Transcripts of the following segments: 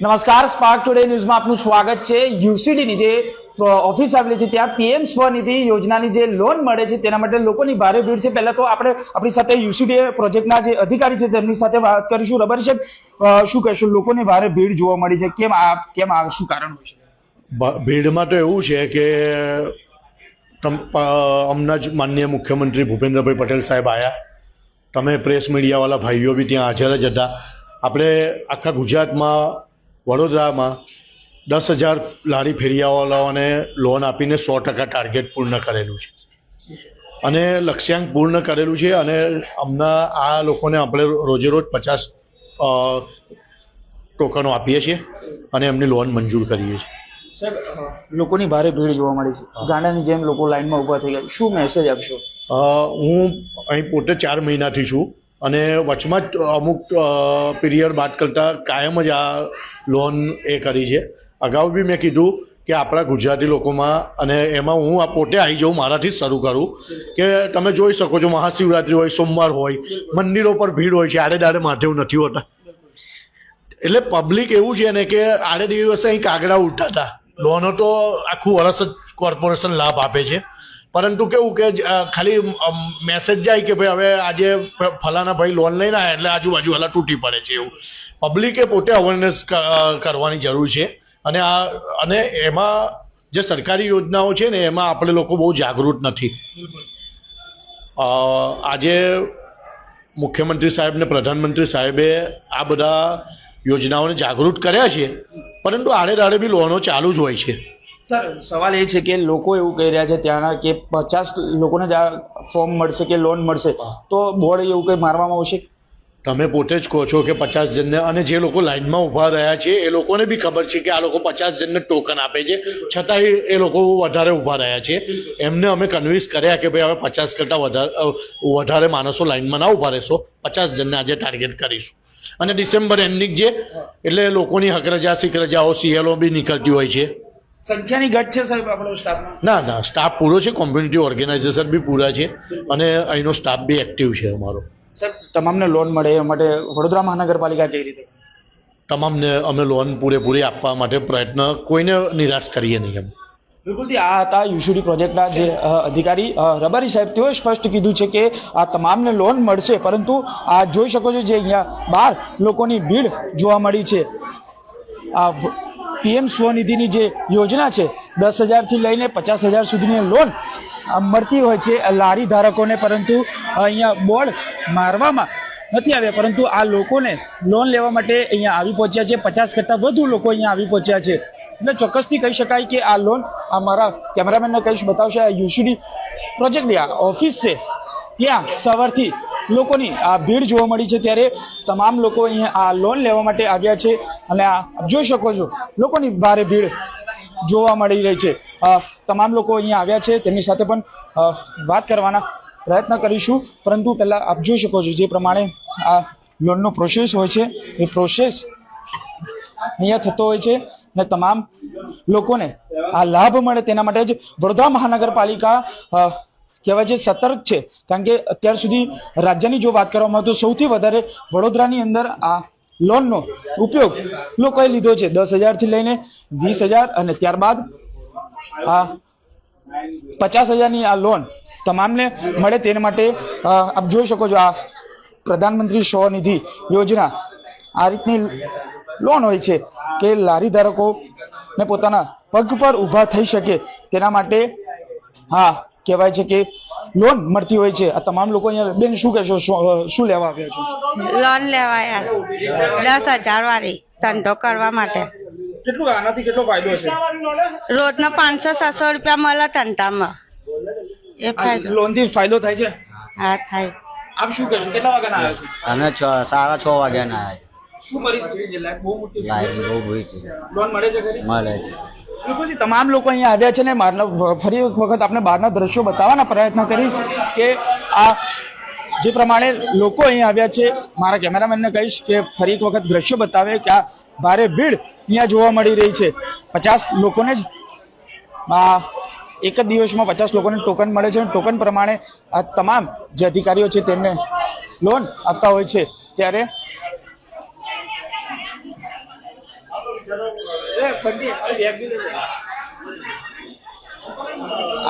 નમસ્કાર spark today ન્યૂઝમાં આપનું સ્વાગત છે. યુસીડીની જે ઓફિસ આવેલી છે, ત્યાં પીએમ સ્વનિધિ યોજનાની જે લોન મળે છે, તેના માટે લોકોની ભારે ભીડ છે. પહેલા તો આપણે આપણી સાથે યુસીડી પ્રોજેક્ટના જે અધિકારી છે, તેમની સાથે વાત કરીશું. રબર છે શું કહેશું? લોકોની ભારે ભીડ જોવા મળી છે. કેમ આ કેમ આ શું કારણ હોય છે? ભીડમાં તો એવું છે કે હમણાં જ માનનીય મુખ્યમંત્રી ભૂપેન્દ્રભાઈ પટેલ સાહેબ આવ્યા તમે પ્રેસ મીડિયાવાળા ભાઈઓ બી ત્યાં હાજર જ હતા. આપણે આખા ગુજરાતમાં વડોદરામાં દસ હજાર લારી ફેરિયાવાળાઓને લોન આપીને સો ટકા ટાર્ગેટ પૂર્ણ કરેલું છે. અને લક્ષ્યાંક પૂર્ણ કરેલું છે અને હમણાં આ લોકોને આપણે રોજે રોજ પચાસ ટોકનો આપીએ છીએ અને એમની લોન મંજૂર કરીએ છીએ. સાહેબ લોકોની ભારે ભીડ જોવા મળી છે. ગાંડાની જેમ લોકો લાઈનમાં ઊભા થઈ ગયા. શું મેસેજ આપશો? હું અહીં પોતે ચાર મહિનાથી છું. અને વચમાં જ અમુક પીરિયડ બાદ કરતાં કાયમ જ આ લોન એ કરી છે. અગાઉ બી મેં કીધું કે આપણા ગુજરાતી લોકોમાં, અને એમાં હું આ પોતે આવી જાઉં, મારાથી જ શરૂ કરું, કે તમે જોઈ શકો છો, મહાશિવરાત્રિ હોય, સોમવાર હોય, મંદિરો પર ભીડ હોય છે આડે દાડે મહાદેવ નથી હોતા. એટલે પબ્લિક એવું છે ને કે આડે દિવસે અહીં કાગડા ઉઠાતા. લોનો તો આખું વરસ જ કોર્પોરેશન લાભ આપે છે. પરંતુ કેવું કે ખાલી મેસેજ જાય કે ભાઈ, હવે આજે ફલાના ભાઈ લોન લઈને આવ્યા એટલે આજુબાજુ હલા તૂટી પડે છે એવું. પબ્લિકે પોતે અવેરનેસ કરવાની જરૂર છે. અને આ, અને એમાં જે સરકારી યોજનાઓ છે ને, એમાં આપણે લોકો બહુ જાગૃત નથી. આજે મુખ્યમંત્રી સાહેબ ને પ્રધાનમંત્રી સાહેબે આ બધા યોજનાઓને જાગૃત કર્યા છે, પરંતુ આડે દાડે બી લોનો ચાલુ જ હોય છે. સર સવાલ એ છે કે લોકો એવું કહી રહ્યા છે ત્યાંના કે પચાસ લોકોને જ આ ફોર્મ મળશે કે લોન મળશે. તો બોર્ડ એવું કંઈ મારવામાં આવશે? તમે પોતે જ કહો છો કે પચાસ જણને અને જે લોકો લાઇનમાં ઊભા રહ્યા છે એ લોકોને બી ખબર છે કે આ લોકો પચાસ જણને ટોકન આપે છે. છતાંય એ લોકો વધારે ઊભા રહ્યા છે. એમને અમે કન્વિન્સ કર્યા કે ભાઈ હવે પચાસ કરતાં વધારે વધારે માણસો લાઇનમાં ના ઊભા રહેશો. પચાસ જણને આજે ટાર્ગેટ કરીશું. અને ડિસેમ્બર એન્ડિંગ છે એટલે લોકોની હકરજા સિકરજાઓ સીએલઓ બી નીકળતી હોય છે. સંખ્યાની ઘટ છે સાહેબ આપણો સ્ટાફમાં? ના ના સ્ટાફ પૂરો છે કોમ્યુનિટી ઓર્ગેનાઇઝેશન બી પૂરા છે અને અહીંનો સ્ટાફ બી એક્ટિવ છે અમારો. સાહેબ તમામને લોન મળે એ માટે વડોદરા મહાનગરપાલિકા કઈ રીતે? તમામને અમે લોન પૂરેપૂરી આપવા માટે પ્રયત્ન કોઈને નિરાશ કરીએ નહીં એમ. બિલકુલથી આ હતા યુસીડી પ્રોજેક્ટના જે અધિકારી. રબારી સાહેબ તેઓએ સ્પષ્ટ કીધું છે કે આ તમામને લોન મળશે પરંતુ આ જોઈ શકો છો જે અહીંયા બહાર લોકોની ભીડ જોવા મળી છે. આ પીએમ સ્વનિધિની જે યોજના છે, દસ હજારથી લઈને પચાસ હજાર સુધીની લોન મળતી હોય છે લારી ધારકોને, પરંતુ અહીંયા બોર્ડ મારવામાં નથી આવ્યા. પરંતુ આ લોકોને લોન લેવા માટે અહીંયા આવી પહોંચ્યા છે. પચાસ કરતાં વધુ લોકો અહીંયા આવી પહોંચ્યા છે. એટલે ચોક્કસથી કહી શકાય કે આ લોન આ મારા કેમેરામેનને કહીશ, બતાવશે આ યુસીડી પ્રોજેક્ટની, આ ઓફિસ છે. ત્યાં સવારથી લોકોની આ ભીડ જોવા મળી છે. ત્યારે તમામ લોકો અહીંયા આ લોન લેવા માટે આવ્યા છે. અને આ જોઈ શકો છો, લોકોની ભારે ભીડ જોવા મળી રહી છે. તમામ લોકો અહીંયા આવ્યા છે, તેમની સાથે પણ વાત કરવાના પ્રયત્ન કરીશું. પરંતુ પહેલાં આપ જોઈ શકો છો, જે પ્રમાણે આ લોનનો પ્રોસેસ હોય છે, એ પ્રોસેસ અહીંયા થતો હોય છે ને તમામ લોકોને આ લાભ મળે તેના માટે જ વડોદરા મહાનગરપાલિકા કહેવાય છે સતર્ક છે. કારણ કે અત્યાર સુધી રાજ્યની જો વાત કરવામાં આવે તો સૌથી વધારે વડોદરાની અંદર આ લોનનો ઉપયોગ લોકોએ લીધો છે? દસ હજારથી લઈને વીસ હજાર અને ત્યારબાદ આ પચાસ હજારની આ લોન તમામને મળે તેના માટે આપ જોઈ શકો છો આ પ્રધાનમંત્રી સ્વનિધિ યોજના આ રીતની લોન હોય છે કે લારી ધારકોને પોતાના પગ પર ઊભા થઈ શકે તેના માટે, હા, કહેવાય છે કે લોન મળતી હોય છે. આ તમામ લોકો અહીંયા બેન શું કહેશો? શું લેવા આવ્યા છો? લોન લેવાયા દસ હજાર વાળી ધંધો કરવા માટે. કેટલું આનાથી કેટલો ફાયદો છે? રોજના પાંચસો સાતસો રૂપિયા મળે ધંધામાં. એ ફાયદો. લોનથી ફાયદો થાય છે? હા થાય. આપ શું કહેશો? કેટલા વાગ્યાના આવ્યા છો? અમે છ સાડા છ વાગ્યાના આવ્યા. શું પરિસ્થિતિ છે? લાઈફ બહુ મોટી લાઈન બહુ ભૂઈ છે. લોન મળે છે ખરી? મળે છે. બિલકુલથી તમામ લોકો અહીંયા આવ્યા છે ને મારનો ફરી એક વખત આપણે બહારના દ્રશ્યો બતાવવાના પ્રયત્ન કરીશ કે આ જે પ્રમાણે લોકો અહીંયા આવ્યા છે મારા કેમેરામેનને કહીશ કે ફરી એક વખત દ્રશ્યો બતાવે કે આ ભારે ભીડ અહીંયા જોવા મળી રહી છે. પચાસ લોકોને જ આ એક જ દિવસમાં પચાસ લોકોને ટોકન મળે છે અને ટોકન પ્રમાણે આ તમામ જે અધિકારીઓ છે તેમને લોન આપતા હોય છે. ત્યારે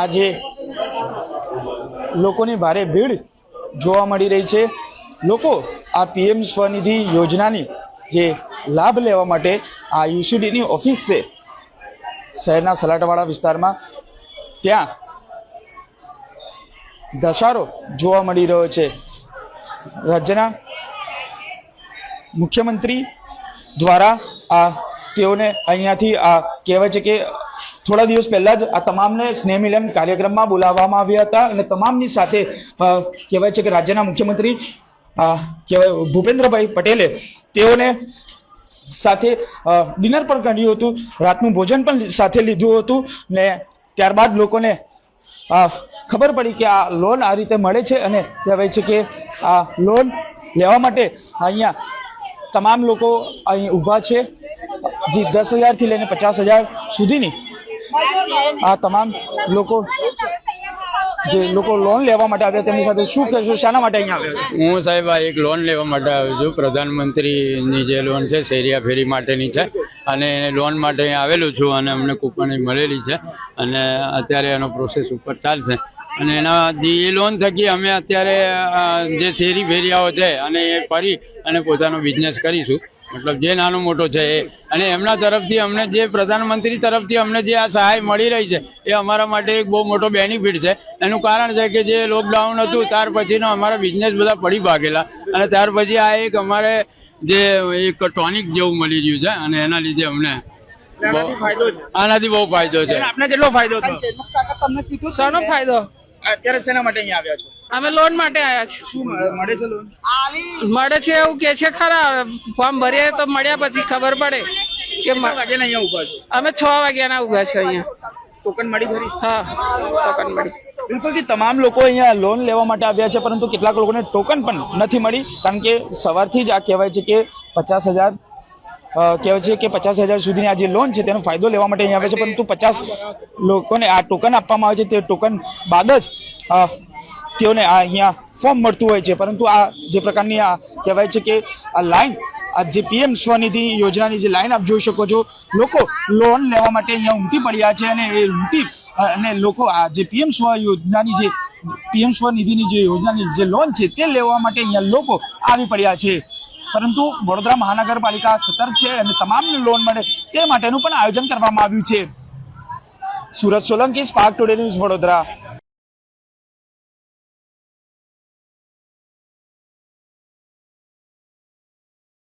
આજે લોકોની ભારે ભીડ જોવા મળી રહી છે. લોકો આ પીએમ સ્વનિધિ યોજનાની જે લાભ લેવા માટે આ યુસીડીની ઓફિસ છે, શહેરના સલાટવાડા વિસ્તારમાં, ત્યાં ધસારો જોવા મળી રહ્યો છે. રાજ્યના મુખ્યમંત્રી દ્વારા આ તેઓને અહીંયાથી, આ કહેવાય છે કે થોડા દિવસ પહેલા જ આ તમામને સ્નેહ મિલન કાર્યક્રમમાં બોલાવવામાં આવ્યા હતા અને તમામની સાથે કહેવાય છે કે રાજ્યના મુખ્યમંત્રી કહેવાય ભૂપેન્દ્રભાઈ પટેલે તેઓને સાથે ડિનર પણ કર્યું હતું, રાતનું ભોજન પણ સાથે લીધું હતું ને ત્યારબાદ લોકોને ખબર પડી કે આ લોન આ રીતે મળે છે અને કહેવાય છે કે આ લોન લેવા માટે અહીંયા તમામ લોકો અહીં ઊભા છે. જે, દસ હજારથી લઈને પચાસ સુધીની આ તમામ લોકો જે લોકો લોન લેવા માટે આવ્યા, તેમની સાથે શું કહેશો? શાના માટે અહીંયા આવ્યા? હું સાહેબ આ એક લોન લેવા માટે આવ્યો છું. પ્રધાનમંત્રીની જે લોન છે, શેરિયા ફેરી માટેની છે. અને લોન માટે અહીં આવેલું છું અને અમને કૂપન મળેલી છે. અને અત્યારે એનો પ્રોસેસ ઉપર ચાલશે. અને એના એ લોન થકી અમે અત્યારે જે શેરી ફેરિયાઓ છે, અને એ ફરી અને પોતાનો બિઝનેસ કરીશું. મતલબ જે નાનો મોટો છે એ. અને એમના તરફથી અમને જે પ્રધાનમંત્રી તરફથી અમને જે આ સહાય મળી રહી છે એ અમારા માટે એક બહુ મોટો બેનિફિટ છે. એનું કારણ છે કે જે લોકડાઉન હતું ત્યાર પછીનો અમારા બિઝનેસ બધા પડી ભાગેલા. અને ત્યાર પછી આ એક અમારે જે એક ટોનિક જેવું મળી રહ્યું છે અને એના લીધે અમને આનાથી બહુ ફાયદો છે. આપને કેટલો ફાયદો થયો? શાનો ફાયદો? અત્યારે શેના માટે અહીંયા આવ્યા છો? અમે લોન માટે આવ્યા છીએ. શું મળે છે લોન મળે છે એવું કે છે ખરા ફોર્મ ભરીએ તો મળ્યા પછી ખબર પડે કે મ- વાગ્યાના અહીંયા ઊભા છો? અમે છ વાગ્યાના ઊભા છો અહીંયા. ટોકન મળી ખરી? હા ટોકન મળી. બિલકુલ કે તમામ લોકો અહીંયા લોન લેવા માટે આવ્યા છે પરંતુ કેટલાક લોકોને ટોકન પણ નથી મળી કારણ કે સવારથી જ આ કહેવાય છે કે પચાસ હજાર કહેવાય છે કે પચાસ હજાર સુધીની આ જે લોન છે, તેનો ફાયદો લેવા માટે અહીંયા આવે છે, પરંતુ પચાસ લોકોને આ ટોકન આપવામાં આવે છે, તે ટોકન બાદ જ તેઓને આ અહીંયા ફોર્મ મળતું હોય છે. પરંતુ આ જે પ્રકારની આ કહેવાય છે કે આ લાઈન આ જે પીએમ સ્વનિધિ યોજનાની જે લાઈન આપ જોઈ શકો છો, લોકો લોન લેવા માટે અહીંયા ઉમટી પડ્યા છે અને એ ઉમટી અને લોકો આ જે પીએમ સ્વ યોજનાની જે પીએમ સ્વનિધિની જે યોજનાની જે લોન છે, તે લેવા માટે અહીંયા લોકો આવી પડ્યા છે. પરંતુ વડોદરા મહાનગરપાલિકા સતર્ક છે અને તમામને લોન મળે તે માટેનું પણ આયોજન કરવામાં આવ્યું છે. Surat Solanki spark today news Vadodara.